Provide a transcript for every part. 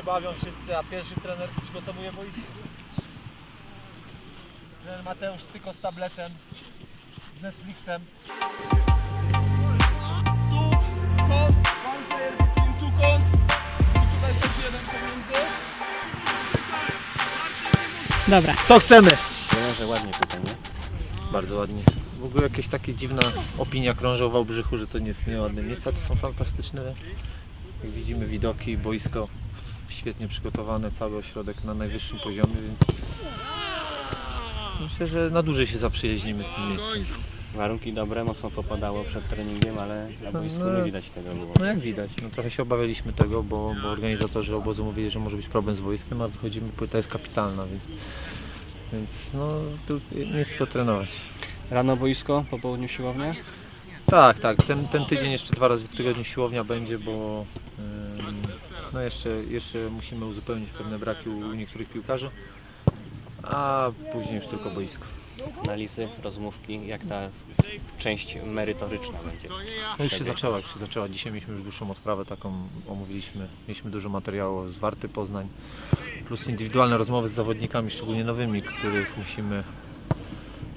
bawią wszyscy, a pierwszy trener przygotowuje boisko. Trener Mateusz tylko z tabletem, z Netflixem. Tu, tutaj też jeden pomiędzy. Dobra. Co chcemy? Trenerze, ładnie tutaj, nie? Bardzo ładnie. W ogóle jakaś taka dziwna opinia krąży o Wałbrzychu, że to nie jest nieładne miejsce, a to są fantastyczne. Jak widzimy widoki, boisko świetnie przygotowane, cały ośrodek na najwyższym poziomie, więc myślę, że na dłużej się zaprzyjaźnimy z tym miejscem. Warunki dobre, mocno popadało przed treningiem, ale na boisku No. nie widać tego było. No jak widać, no trochę się obawialiśmy tego, bo, bo organizatorzy obozu mówili, że może być problem z boiskiem, a wychodzimy, płyta jest kapitalna, więc, więc no tu nie jest tylko trenować. Rano boisko, po południu siłownia? Tak, tak. Ten, ten tydzień jeszcze dwa razy w tygodniu siłownia będzie, bo ym, no jeszcze, jeszcze musimy uzupełnić pewne braki u, niektórych piłkarzy, a później już tylko boisko. Analizy, rozmówki, jak ta część merytoryczna będzie? No już się zaczęła, już się zaczęła. Dzisiaj mieliśmy już dłuższą odprawę taką, omówiliśmy, mieliśmy dużo materiału z Warty Poznań, plus indywidualne rozmowy z zawodnikami, szczególnie nowymi, których musimy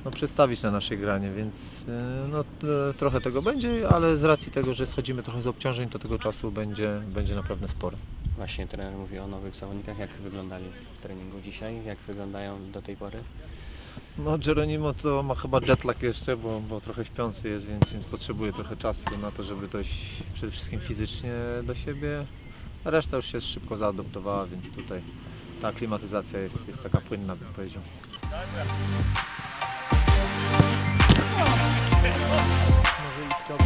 no, przedstawić na naszej granie, więc y, no, t- trochę tego będzie, ale z racji tego, że schodzimy trochę z obciążeń, to tego czasu będzie, będzie naprawdę sporo. Właśnie trener mówi o nowych zawodnikach, jak wyglądali w treningu dzisiaj, jak wyglądają do tej pory? No Geronimo to ma chyba jetlag jeszcze, bo, bo trochę śpiący jest, więc, więc potrzebuje trochę czasu na to, żeby dojść przede wszystkim fizycznie do siebie. Reszta już się szybko zaadoptowała, więc tutaj ta aklimatyzacja jest, jest taka płynna, bym powiedział. Może iść dobra,